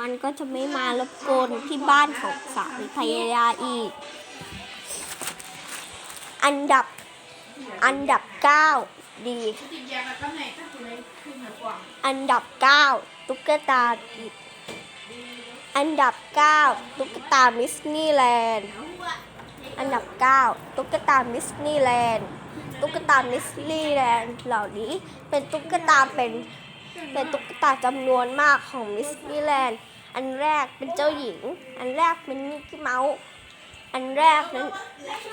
มันก็จะไม่มารบกวนที่บ้านของสามีภรรยาอีก อันดับอันดับเก้าดี อันดับเก้าตุ๊กตาดิบอันดับเก้าตุ๊กตามิสนีแลนด์ อันดับเก้าตุ๊กตามิสนีแลนด์ ตุ๊กตามิสนีแลนด์เหล่านี้เป็นตุ๊กตาเป็น เป็นตุ๊กตาจำนวนมากของมิสนีแลนด์ อันแรกเป็นเจ้าหญิง อันแรกเป็นมิกกี้เมาส์ อันแรกนั้น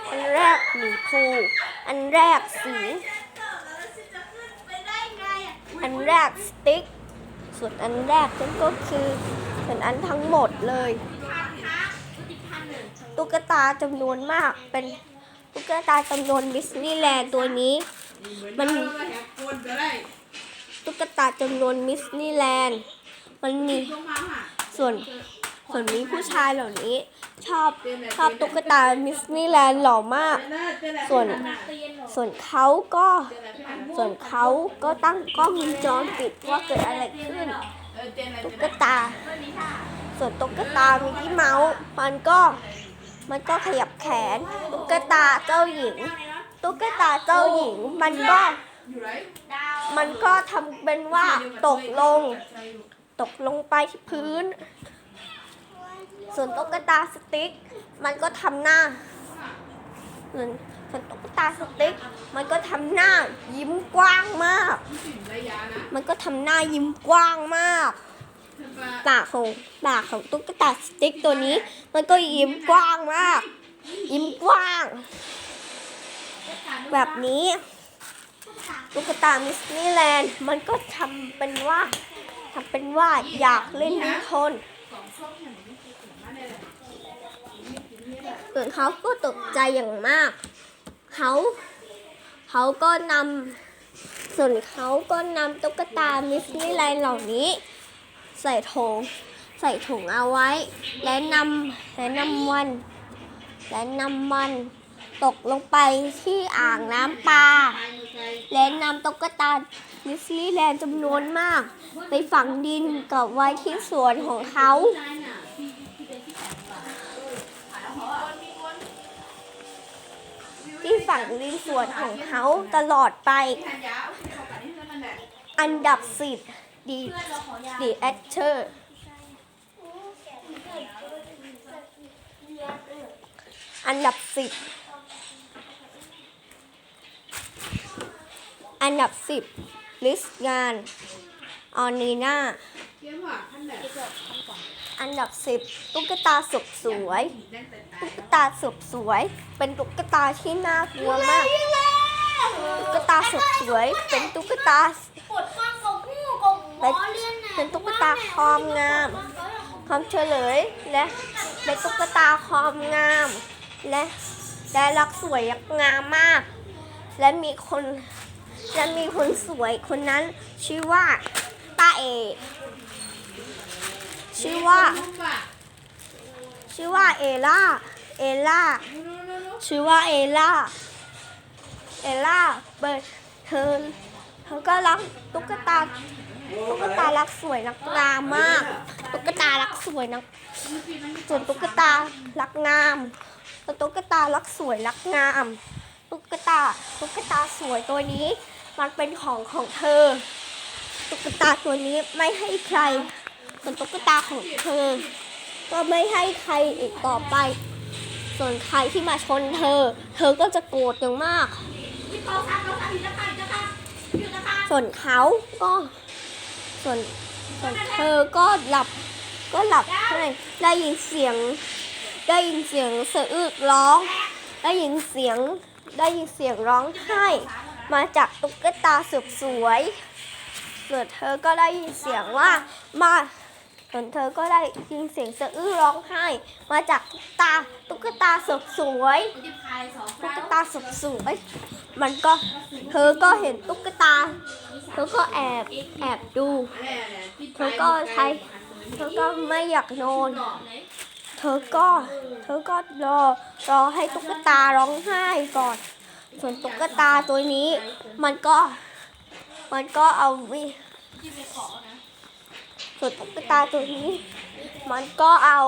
อันแรกหมีภูอันแรกสี อันแรกสติ๊ก ส่วนอันแรกนั่นก็คือส่วนอันทั้งหมดเลย ตุ๊กตาจำนวนมากเป็นตุ๊กตาจำนวนดิสนีย์แลนด์ตัวนี้ มัน ตุ๊กตาจำนวนมิสนีแลนด์ มันมีส่วนส่วนนี้ผู้ชายเหล่านี้ ชอบชอบตุ๊กตามิสนีแลนด์หล่อมาก ส่วนส่วนเขาก็ ส่วนเขาก็ตั้งกล้องวงจรปิดว่าเกิดอะไรขึ้นตุ๊กตา ส่วนตุ๊กตามิกกี้เมาส์มันก็มันก็ขยับแขน ตุ๊กตาเจ้าหญิง ตุ๊กตาเจ้าหญิง มันก็ มันก็ทำเป็นว่าตกลง ตกลงไปที่พื้น ส่วนตุ๊กตาสติ๊ก มันก็ทำหน้าส่วนส่วนตุ๊กตาสติ๊ก มันก็ทำหน้ายิ้มกว้างมาก มันก็ทำหน้ายิ้มกว้างมากปากของปากของตุ๊กตาสติ๊กตัวนี้ มันก็ยิ้มกว้างมาก ยิ้มกว้าง แบบนี้ ตุ๊กตามิสนีแลนด์มันก็ทำเป็นว่าทำเป็นว่าอยากเล่นทุกคนส่วนเขาก็ตกใจอย่างมาก เขาเขาก็นำส่วนเขาก็นำตุ๊กตามิสนีแลนด์เหล่านี้ ใส่ถุงใส่ถุงเอาไว้ และนำและนำมัน และนำมัน ตกลงไปที่อ่างน้ำปลาและนำตุ๊กตาดิสนีย์แลนด์จำนวนมาก ไปฝังดินกับไว้ที่สวนของเขา ที่ฝังดินสวนของเขาตลอดไปทานยาเอาไปที่เขาตัดนี่แล้วมันแหละอันดับสิบดีดีแอคเตอร์อันดับสิบ อันดับสิบลิสต์งานออนีนาเยี่ยมว่ะท่านแบบอันดับสิบตุ๊กตาสุกสวยแดงแต่ตาตุ๊กตาสุกสวย เป็นตุ๊กตาที่น่ากลัวมาก ตุ๊กตาสุกสวย เป็นตุ๊กตาปวดฟันกับหูกับหมเป็นอเรียนน่ะเป็นตุ๊กตาความงามความเฉลย และเป็นตุ๊กตาความงาม และและรักสวยรักงามมาก และมีคน และมีคนสวยคนนั้นชื่อว่าป้าเอ ชื่อว่า ชื่อว่าเอล่า เอล่า ชื่อว่าเอล่า เอล่าเบิร์ดเธอเธอก็รักตุ๊กตา ตุ๊กตารักสวยนักงามมาก ตุ๊กตารักสวยนัก ส่วนตุ๊กตารักงามส่วตุ๊กตารักสวยรักงาม ตุ๊กตา ตุ๊กตาสวยตัวนี้ มันเป็นของของเธอ ตุ๊กตาตัวนี้ไม่ให้ใครส่วนตุ๊กตาของเธอ ก็ไม่ให้ใครอีกต่อไป ส่วนใครที่มาชนเธอ เธอก็จะโกรธอย่างมาก ส่วนเขาก็ ส่วนส่วนเธอก็หลับก็หลับให้ได้ยินเสียง ได้ยินเสียงสะอึกร้อง ได้ยินเสียง ได้ยินเสียงร้องไห้ มาจากตุ๊กตาสุดสวยส่วนเธอก็ได้ยินเสียงว่ามาส่วนเธอก็ได้ยินเสียงสะอื้นร้องไห้ มาจากตุ๊กตาตุ๊กตาสุดสวยตุ๊กตาสุดสวยมันก็เธอก็เห็นตุ๊กตา เธอก็แอบแอบดู เธอก็ใช้เธอก็ไม่อยากนอนเธอก็ เธอก็รอรอให้ตุ๊กตาร้องไห้ก่อน ส่วนตุ๊กตาตัวนี้ มันก็ มันก็เอาวิส่วนตุ๊กตาตัวนี้ มันก็เอา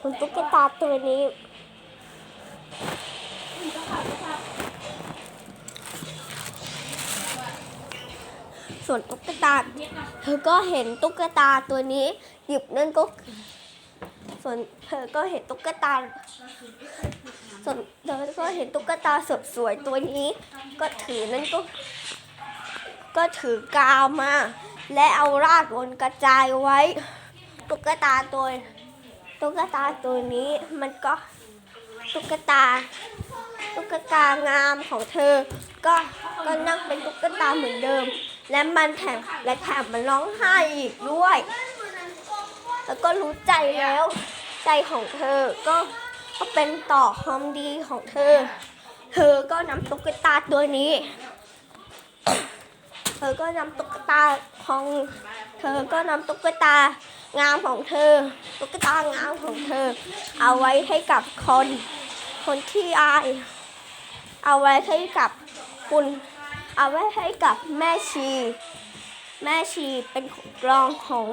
ส่วนตุ๊กตาตัวนี้ก็ขับก็ขับ ส่วนตุ๊กตาเธอก็เห็นตุ๊กตาตัวนี้ หยิบนั่นก็ ส่วนเธอก็เห็นตุ๊กตา ส่วนเธอก็เห็นตุ๊กตาสดสวยตัวนี้ ก็ถือนั่นก็ ก็ถือกาวมา และเอาราดบนกระจายไว้ ตุ๊กตาตัวตุ๊กตาตัวนี้มันก็ตุ๊กตาตุ๊กตางามของเธอ ก็ก็นั่งเป็นตุ๊กตาเหมือนเดิม และมันแถมและแถมมันร้องไห้อีกด้วย แล้วก็รู้ใจแล้ว ใจของเธอก็ก็เป็นต่อความดีของเธอ เธอก็นำตุ๊กตาตัวนี้ เธอก็นำตุ๊กตาของ เธอก็นำตุ๊กตางามของเธอ ตุ๊กตางามของเธอ เอาไว้ให้กับคน คนที่อาย เอาไว้ให้กับคุณ เอาไว้ให้กับแม่ชี แม่ชีเป็นรองของ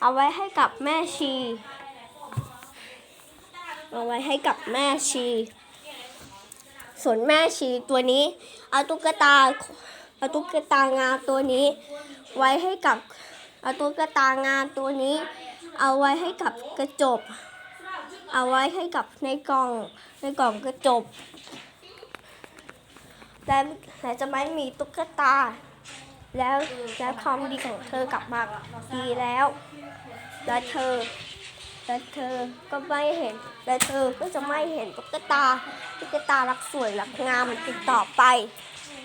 เอาไว้ให้กับแม่ชีเอาไว้ให้กับแม่ชี ส่วนแม่ชีตัวนี้ เอาตุ๊กตาเอาตุ๊กตางาตัวนี้ ไว้ให้กับเอาตุ๊กตางาตัวนี้ เอาไว้ให้กับกระจกเอาไว้ให้กับในกล่องในกล่องกระจก และและจะไม่มีตุ๊กตา แล้วแล้วความดีของเธอกลับมาดีแล้ว และเธอ และเธอก็ไม่เห็น และเธอก็จะไม่เห็นตุ๊กตาตุ๊กตารักสวยรักงามอีกต่อไป